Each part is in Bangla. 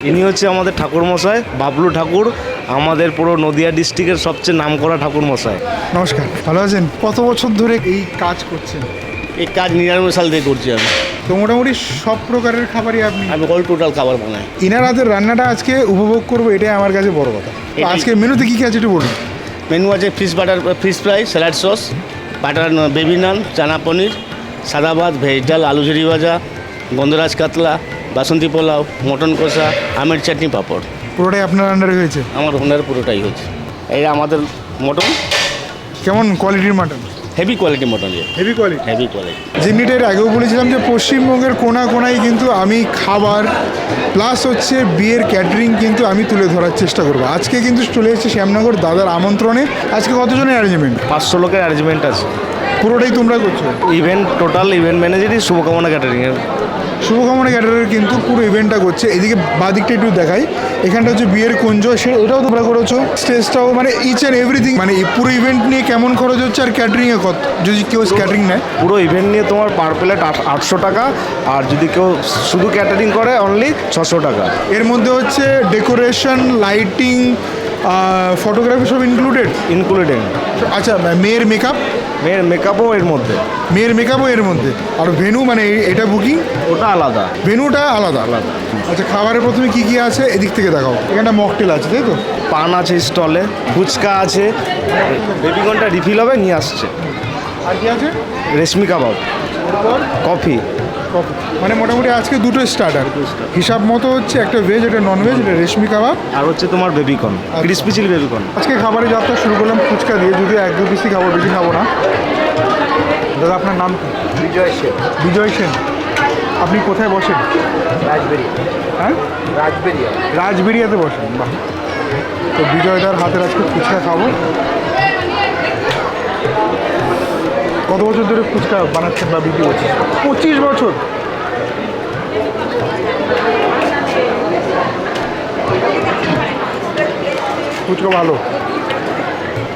ইনি হচ্ছে আমাদের ঠাকুর মশাই বাবলু ঠাকুর আমাদের পুরো নদিয়া ডিস্ট্রিক্টের সবচেয়ে নামকরা ঠাকুর মশাই নমস্কার ভালো আছেন? কত বছর ধরে এই কাজ করছেন? এই কাজ নিরানব্বই সাল থেকে করছি আমি। তো মোটামুটি সব প্রকারের খাবারই আপনি আমি অল টোটাল খাবার বানাই। ইনার হাতের রান্নাটা আজকে উপভোগ করব এটাই আমার কাছে বড় কথা। তো আজকে মেনুতে কি কী আছে একটু বলুন। মেনু আছে fish butter fish fry salad sauce butter baby naan chana paneer সাদা ভাত ভেজ ডাল আলু ঝুরি ভাজা গন্ধরাজ কাতলা বাসন্তী পোলাও মটন কষা আমের চাটনি পাঁপড়। পুরোটাই আপনার আন্ডারে হয়েছে? আমার ওনার পুরোটাই হচ্ছে এই আমাদের মটন কেমন কোয়ালিটির মাটন হেভি কোয়ালিটি মটন যে হেভি কোয়ালিটি হেভি কোয়ালিটি যেমনিটা এর আগেও বলেছিলাম যে পশ্চিমবঙ্গের কোনা কোনায় কিন্তু আমি খাবার প্লাস হচ্ছে বিয়ের ক্যাটারিং কিন্তু আমি তুলে ধরার চেষ্টা করব। আজকে কিন্তু চলে এসেছি শ্যামনগর দাদার আমন্ত্রণে। আজকে কতজনের অ্যারেঞ্জমেন্ট পাঁচশো লোকের অ্যারেঞ্জমেন্ট আছে। পুরোটাই তোমরা করছ? ইভেন্ট টোটাল ইভেন্ট ম্যানেজারই শুভকামনা ক্যাটারিংয়ের শুভকামনা ক্যাটারের কিন্তু পুরো ইভেন্টটা করছে। এদিকে বাদিকটা একটু দেখাই। এখানটা হচ্ছে বিয়ের কুঞ্জ সে এটাও তোমরা করেছ? স্টেজটাও মানে ইচ অ্যান্ড এভরিথিং মানে এই পুরো ইভেন্ট নিয়ে কেমন খরচ হচ্ছে আর ক্যাটারিংয়ে কত? যদি কেউ ক্যাটারিং নেয়। পুরো ইভেন্ট নিয়ে তোমার পার প্লেট আটশো টাকা। আর যদি কেউ শুধু ক্যাটারিং করে অনলি ছশো টাকা। এর মধ্যে হচ্ছে ডেকোরেশন লাইটিং ফটোগ্রাফি সব ইনক্লুডেড ইনক্লুডিং আচ্ছা মেয়ের মেকআপ মেয়ের মেকআপও এর মধ্যে। মেয়ের মেকআপও এর মধ্যে। আর ভেনু মানে এটা বুকিং ওটা আলাদা। ভেনুটা আলাদা? আলাদা আচ্ছা খাবারের প্রথমে কি কি আছে? এদিক থেকে দেখাও। এখানে মকটেল আছে তাই তো? পান আছে স্টলে ফুচকা আছে। বেবিকনটা রিফিল হবে নিয়ে আসছে। আর কি আছে? রেশমি কাবাব। কফি। মানে মোটামুটি আজকে দুটো স্টার্টার হিসাব মতো হচ্ছে একটা ভেজ একটা নন ভেজ এটা রেশমি কাবাব। আর হচ্ছে তোমার বেবিকন ক্রিসপি চিলি বেবিকন আজকে খাবারের যাত্রা শুরু করলাম ফুচকা দিয়ে যদি এক দু পিসি খাব বেশি খাব না। দাদা আপনার নাম কি? বিজয় সেন। বিজয় সেন। আপনি কোথায় বসেন? রাজবেরিয়া হ্যাঁ? রাজবেরিয়া রাজবেরিয়াতে বসেন বাহ। তো বিজয়দার হাতের আজকে ফুচকা খাব। কত বছর ধরে ফুচকা বানাচ্ছেন বা বিক্রি করছেন? পঁচিশ বছর। ফুচকা ভালো।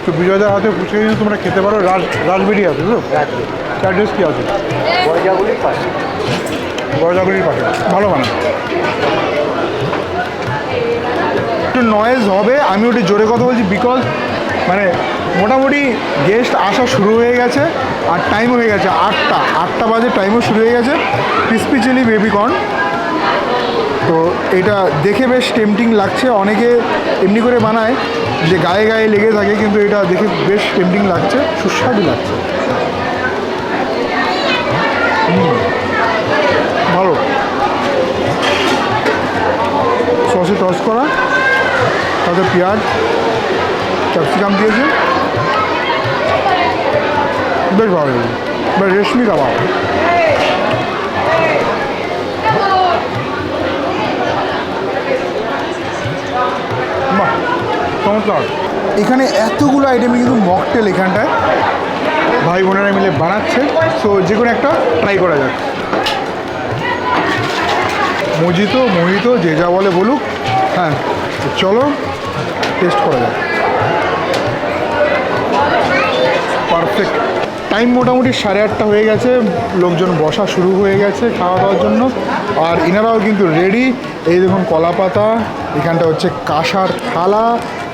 তো বিজয়দার হাতে ফুচকা কিন্তু তোমরা খেতে পারো। রাজ রাজবেরি আছে তো অ্যাড্রেস কী আছে? পাশে। গরজাগুলির পাশে। ভালো বানায় একটু নয়েজ হবে আমি ওটি জোরে কথা বলছি বিকজ মানে মোটামুটি গেস্ট আসা শুরু হয়ে গেছে আর টাইম হয়ে গেছে আটটা। আটটা বাজে টাইমও শুরু হয়ে গেছে। ক্রিসপি চিলি বেবিকর্ন তো এটা দেখে বেশ টেম্পটিং লাগছে। অনেকে এমনি করে বানায় যে গায়ে গায়ে লেগে থাকে, কিন্তু এটা দেখে বেশ টেম্পটিং লাগছে, সুস্বাদু লাগছে। ভালো। সসে টস করা, তাতে পেঁয়াজ ক্যাপসিকাম দিয়েছে। বেশ ভালো বেশ রেশমি কাবাব চমৎকার। এখানে এতগুলো আইটেমে কিন্তু মকটেল এখানটায়। ভাই বোনেরা মিলে বানাচ্ছে। সো যে কোনো একটা ট্রাই করা যাক। মজিতো, মোহিত, যে যা বলে বলুক। হ্যাঁ চলো টেস্ট করা যাক। পারফেক্ট টাইম মোটামুটি সাড়ে আটটা হয়ে গেছে, লোকজন বসা শুরু হয়ে গেছে খাওয়া দাওয়ার জন্য। আর ইনারাও কিন্তু রেডি এই দেখুন কলা পাতা এখানটা হচ্ছে কাঁসার থালা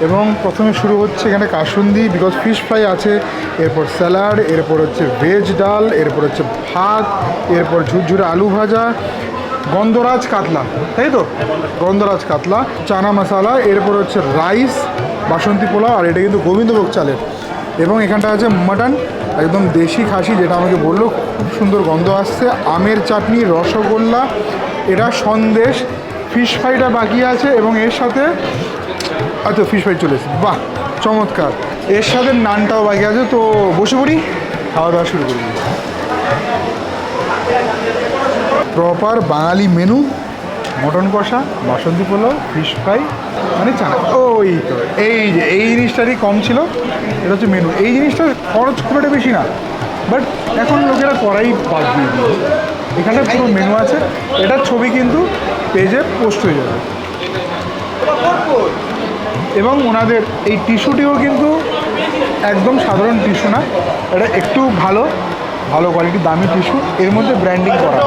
এবং প্রথমে শুরু হচ্ছে এখানে কাসুন্দি বিকজ ফিশ ফ্রাই আছে, এরপর স্যালাড এরপর হচ্ছে ভেজ ডাল, এরপর হচ্ছে ভাত, এরপর ঝুরঝুরে আলু ভাজা, গন্ধরাজ কাতলা, তাই তো? গন্ধরাজ কাতলা, চানা মশালা, এরপর হচ্ছে রাইস বাসন্তী পোলাও, আর এটা কিন্তু গোবিন্দভোগ চালের। এবং এখানটা আছে মাটন, একদম দেশি খাসি যেটা আমাকে বলল, খুব সুন্দর গন্ধ আসছে। আমের চাটনি, রসগোল্লা এটা সন্দেশ ফিশ ফ্রাইটা বাকি আছে এবং এর সাথে আচ্ছা ফিশ ফ্রাই চলে এসেছে। বাহ, চমৎকার। এর সাথে নানটাও বাকি আছে, তো বসে পড়ি, খাওয়া দাওয়া শুরু করি। প্রপার বাঙালি মেনু মটন কষা, বাসন্তী পোলাও ফিশ ফ্রাই মানে চানা। ওই তো, এই যে, এই জিনিসটারই কম ছিল। এটা হচ্ছে মেনু এই জিনিসটার খরচ খুব একটা বেশি না। বাট এখন লোকেরা করাই বাদ দিয়ে এখানে পুরো মেনু আছে। এটার ছবি কিন্তু পেজে পোস্ট হয়ে যাবে। এবং ওনাদের এই টিস্যুটিও কিন্তু একদম সাধারণ টিস্যু না। এটা একটু ভালো ভালো কোয়ালিটি দামি টিস্যু। এর মধ্যে ব্র্যান্ডিং করা।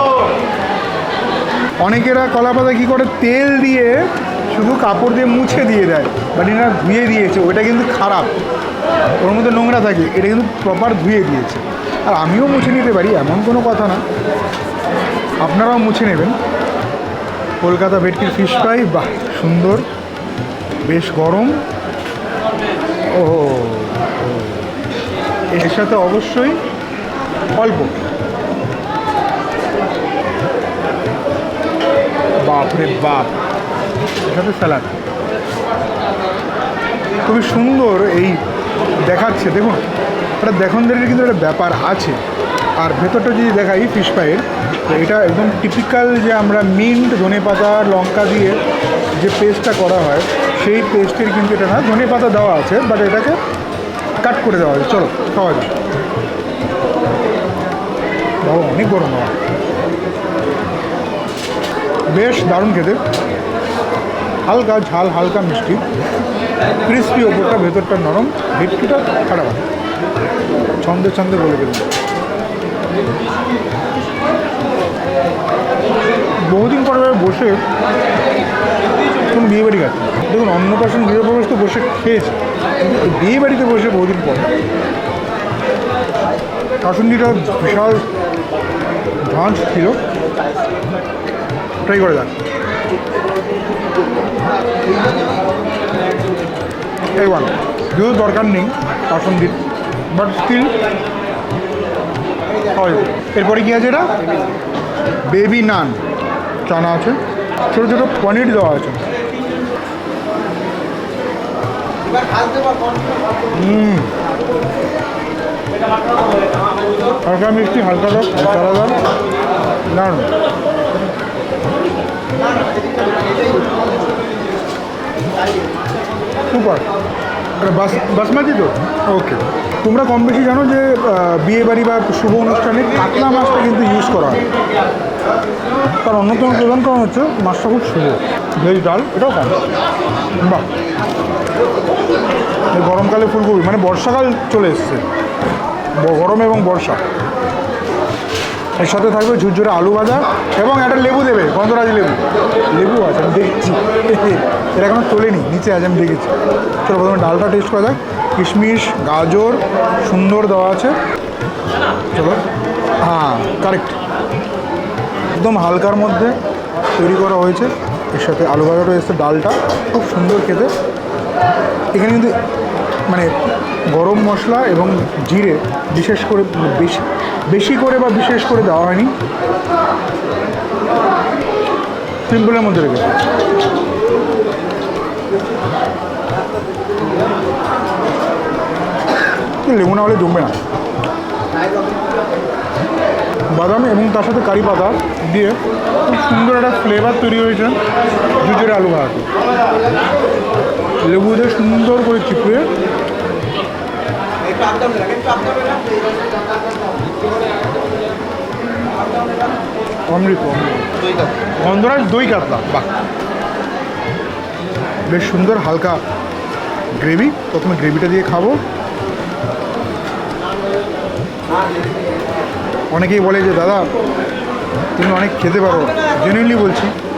অনেকেরা কলা পাতা কী করে? তেল দিয়ে শুধু কাপড় দিয়ে মুছে দিয়ে দেয় বাট এরা ধুয়ে দিয়েছে। ওটা কিন্তু খারাপ। ওর মধ্যে নোংরা থাকে। এটা কিন্তু প্রপার ধুয়ে দিয়েছে। আর আমিও মুছে নিতে পারি, এমন কোনো কথা না। আপনারাও মুছে নেবেন। কলকাতা ভেটকির ফিশ ফ্রাই বাহ, সুন্দর। বেশ গরম। ও এর সাথে অবশ্যই অল্প। বাপ এর সাথে স্যালাড খুবই সুন্দর এই দেখাচ্ছে, দেখুন। এটা দেখনদের কিন্তু একটা ব্যাপার আছে। আর ভেতরটা যদি দেখাই ফিশ ফ্রাইয়ের তো এটা একদম টিপিক্যাল যে আমরা মিন্ট ধনে পাতা লঙ্কা দিয়ে যে পেস্টটা করা হয়, সেই পেস্টের কিন্তু এটা না ধনে পাতা দেওয়া আছে বাট এটাকে কাট করে দেওয়া হয়েছে। চলো, খাওয়া যাক। বাবা, অনেক গরম বাবা। বেশ দারুণ খেতে। হালকা ঝাল, হালকা মিষ্টি। ক্রিস্পি ওপরটা, ভেতরটা নরম, ভেটকিটা খারাপ হয় ছন্দে ছন্দে বলে দিলাম বহুদিন পরে বসে কোন বিয়ে বাড়ি গেছে। দেখুন, অন্নপ্রাশন গৃহপ্রবেশ তো বসে খেয়েছে। বিয়ে বাড়িতে বসে বহুদিন পর। কাসুন্দিটা বিশাল ঝাঁঝ ছিল। ট্রাই করে যাক এই ওয়ান যদিও দরকার নেই কাসুন্দির বাট স্টিল হয়। এরপরে কী আছে এটা? বেবি নান চানা আছে। ছোটো ছোটো পনির দেওয়া আছে। হালকা মিষ্টি, হালকা রস হালকা দারুণ সুপার। বাস বাসমতি তো? ওকে তোমরা কম বেশি জানো যে আহ, বিয়ে বাড়ি বা শুভ অনুষ্ঠানে কাতলা মাছটা কিন্তু ইউজ করা হয়। তার অন্যতম প্রধান কারণ হচ্ছে মাছটা খুব শুভ। ভেজ ডাল এটাও কম। বাহ। গরমকালে ফুলকপি মানে বর্ষাকাল চলে এসছে। গরম এবং বর্ষা। এর সাথে থাকবে ঝুরঝুরে আলু ভাজা এবং একটা লেবু দেবে, গন্ধরাজ লেবু। লেবু আছে, আমি দেখছি। এটা এখনও তোলেনি, নিচে আছে, আমি দেখেছি। চলো প্রথমে ডালটা টেস্ট করা যাক। কিশমিশ, গাজর, সুন্দর দেওয়া আছে। চলো। হ্যাঁ কারেক্ট একদম হালকার মধ্যে তৈরি করা হয়েছে। এর সাথে আলু ভাজাটা এসছে, ডালটা। খুব সুন্দর খেতে। এখানে কিন্তু মানে গরম মশলা এবং জিরে বিশেষ করে বেশি বেশি করে বা বিশেষ করে দেওয়া হয়নি। সিম্পলের মধ্যে রেখেছে লেবু না হলে জমবে না। বাদাম এবং তার সাথে কারি পাতা দিয়ে খুব সুন্দর একটা ফ্লেভার তৈরি হয়েছে জুজের আলু ভাত লেবু দিয়ে সুন্দর করে চিপড়ে। অমৃত। গন্ধরাজ দই কাতলা। বাহ। বেশ সুন্দর হালকা গ্রেভি। প্রথমে গ্রেভিটা দিয়ে খাব। অনেকেই বলে যে, দাদা, তুমি অনেক খেতে পারো। জেনুইনলি বলছি।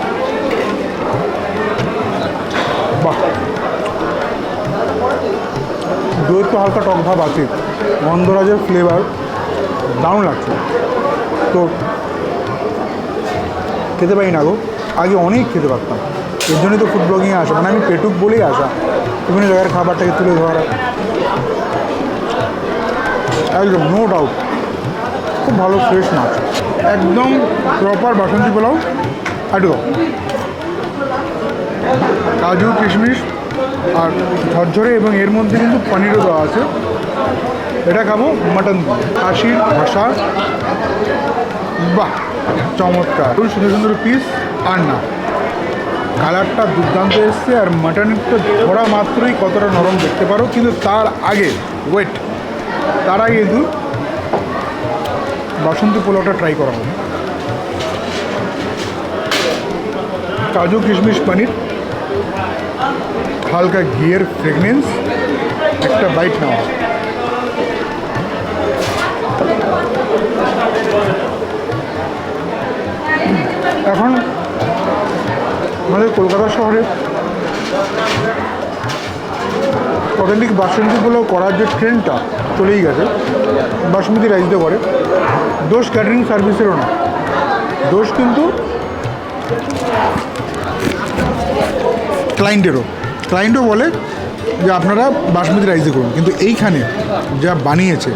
দইয়ের তো হালকা টক ভাব আছে। গন্ধরাজের ফ্লেভার দারুণ লাগছে। তো খেতে পারি না গো। আগে অনেক খেতে পারতাম। এর জন্যই তো ফুড ব্লগিংয়ে আসা। মানে আমি পেটুক বলেই আসা। বিভিন্ন জায়গার খাবারটাকে তুলে ধরা। একদম নো ডাউট খুব ভালো ফ্রেশ মাছ। একদম প্রপার বাসন্তী পোলাও। একদম কাজু, কিশমিশ। আর ঝরঝরে এবং এর মধ্যে কিন্তু পনিরও দেওয়া আছে। এটা খাব মাটন কাশির ভাষা বাহ, চমৎকার। খুব সুন্দর সুন্দর পিস আর না, কালারটা দুর্দান্ত এসছে আর মাটনটা ধরা মাত্রই কতটা নরম দেখতে পারো, কিন্তু তার আগে ওয়েট তার আগে কিন্তু বাসন্তী পোলাওটা ট্রাই করা হবে। কাজু কিশমিশ পনির। হালকা ঘিয়ের ফ্রেগনেন্স একটা বাইট নেওয়া। এখন আমাদের কলকাতা শহরে অথেন্টিক বাসন্তী পোলাও করার যে ট্রেনটা চলেই গেছে, বাসমতি রাইস দিয়ে করে, দোষ ক্যাটারিং সার্ভিসেরও না। দোষ কিন্তু ক্লায়েন্টেরও ক্লায়েন্টও বলে যে আপনারা বাসমতি রাইস করুন। কিন্তু এইখানে যা বানিয়েছে,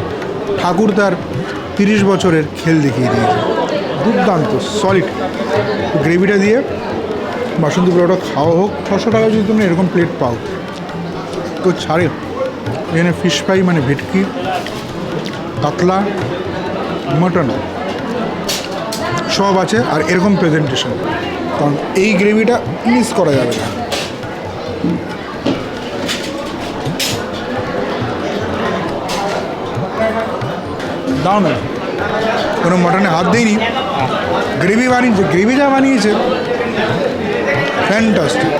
ঠাকুর তার তিরিশ বছরের খেল দেখিয়ে দিয়েছে। দুর্দান্ত সলিড গ্রেভিটা দিয়ে বাসন্তী পোলাওটা খাওয়া হোক, ছশো টাকা যদি তুমি এরকম প্লেট পাও। তো ছাড়ে। এখানে ফিশ ফ্রাই মানে ভেটকি, কাতলা মটন সব আছে, আর এরকম প্রেজেন্টেশন কারণ এই গ্রেভিটা মিস করা যাবে না। দাও না। কোনো মটনে হাত দেয়নি গ্রেভি বানিয়েছে গ্রেভি যা বানিয়েছে। ফ্যান্টাস্টিক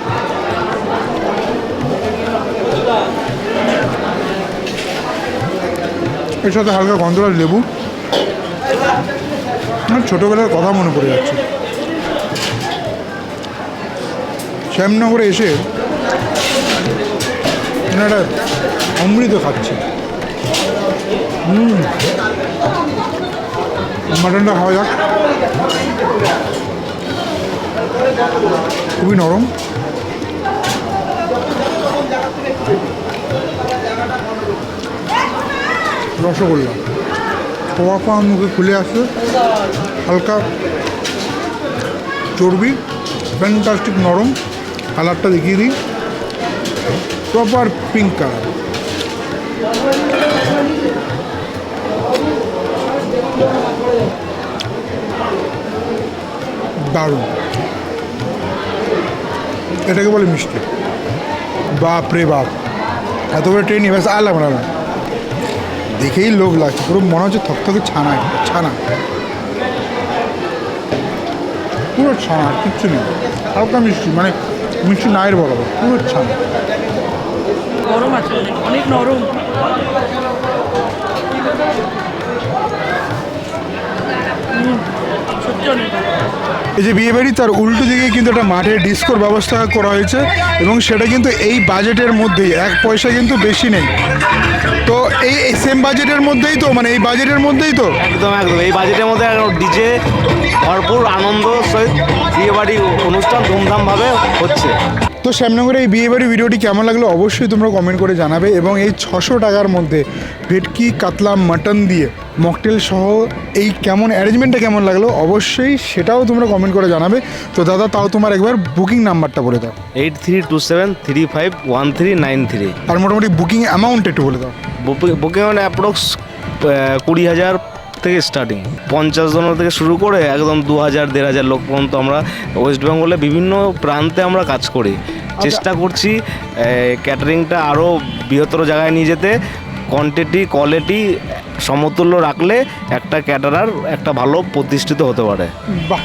এর সাথে হালকা গন্ধরাজ লেবু। আমার ছোটোবেলার কথা মনে পড়ে যাচ্ছে। শ্যামনগরে এসে একটা অমৃত খাচ্ছি। হুম। মাটনটা খাওয়া যাক। খুবই নরম। রসগোল্লা। খোয়া খোয়া মুখে খুলে আসছে হালকা চর্বি। ফ্যান্টাস্টিক নরম। কালারটা দেখিয়ে দিই। প্রপার পিঙ্ক কালার দারুণ। এটাকে বলে মিষ্টি। বাপ রে বাপ। এত বড় ট্রেন এবার লাগবে না। দেখেই লোভ লাগছে। পুরো মনে হচ্ছে থকথকে ছানা ছানা। পুরো ছানা, কিচ্ছু নেই। হালকা মিষ্টি মানে মিষ্টি নায়ের বরাবর, পুরো ছানা। গরম আছে অনেক নরম। এই যে বিয়েবাড়ি তার উল্টো দিকে কিন্তু একটা মাঠে ডিস্কোর ব্যবস্থা করা হয়েছে এবং সেটা কিন্তু এই বাজেটের মধ্যেই এক পয়সা কিন্তু বেশি নেই। তো এই সেম বাজেটের মধ্যেই তো মানে এই বাজেটের মধ্যেই তো? একদম একদম। এই বাজেটের মধ্যে ডিজে ভরপুর আনন্দ সহিত বিয়ে বাড়ি অনুষ্ঠান ধুমধামভাবে হচ্ছে। তো শ্যামনগরের এই বিয়ে বিয়েবাড়ি ভিডিওটি কেমন লাগল অবশ্যই তোমরা কমেন্ট করে জানাবে এবং এই ছশো টাকার মধ্যে ভেটকি কাতলা মাটন দিয়ে মকটেল সহ এই কেমন অ্যারেঞ্জমেন্টটা কেমন লাগল অবশ্যই সেটাও তোমরা কমেন্ট করে জানাবে। তো দাদা তাও তোমার একবার বুকিং নাম্বারটা বলে দাও। Eight three two seven three five one three nine three আর মোটামুটি বুকিং অ্যামাউন্ট একটু বলে দাও। বুকে মানে অ্যাপ্রক্স কুড়ি হাজার থেকে স্টার্টিং পঞ্চাশ জন থেকে শুরু করে একদম দু হাজার দেড় হাজার লোক পর্যন্ত আমরা ওয়েস্ট বেঙ্গলে বিভিন্ন প্রান্তে আমরা কাজ করি। চেষ্টা করছি ক্যাটারিংটা আরও বৃহত্তর জায়গায় নিয়ে যেতে। কোয়ান্টিটি কোয়ালিটি সমতুল্য রাখলে একটা ক্যাটারার একটা ভালো প্রতিষ্ঠিত হতে পারে। বাহ।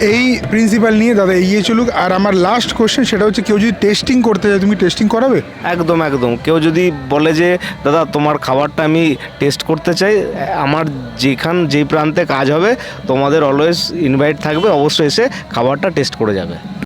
এই প্রিন্সিপাল নিয়ে দাদা এগিয়ে চলুক। আর আমার লাস্ট কোশ্চেন সেটা হচ্ছে কেউ যদি টেস্টিং করতে যায় তুমি টেস্টিং করাবে? একদম একদম। কেউ যদি বলে যে দাদা তোমার খাবারটা আমি টেস্ট করতে চাই। আমার যেখান যেই প্রান্তে কাজ হবে তোমাদের অলওয়েজ ইনভাইট থাকবে অবশ্যই এসে খাবারটা টেস্ট করে যাবে।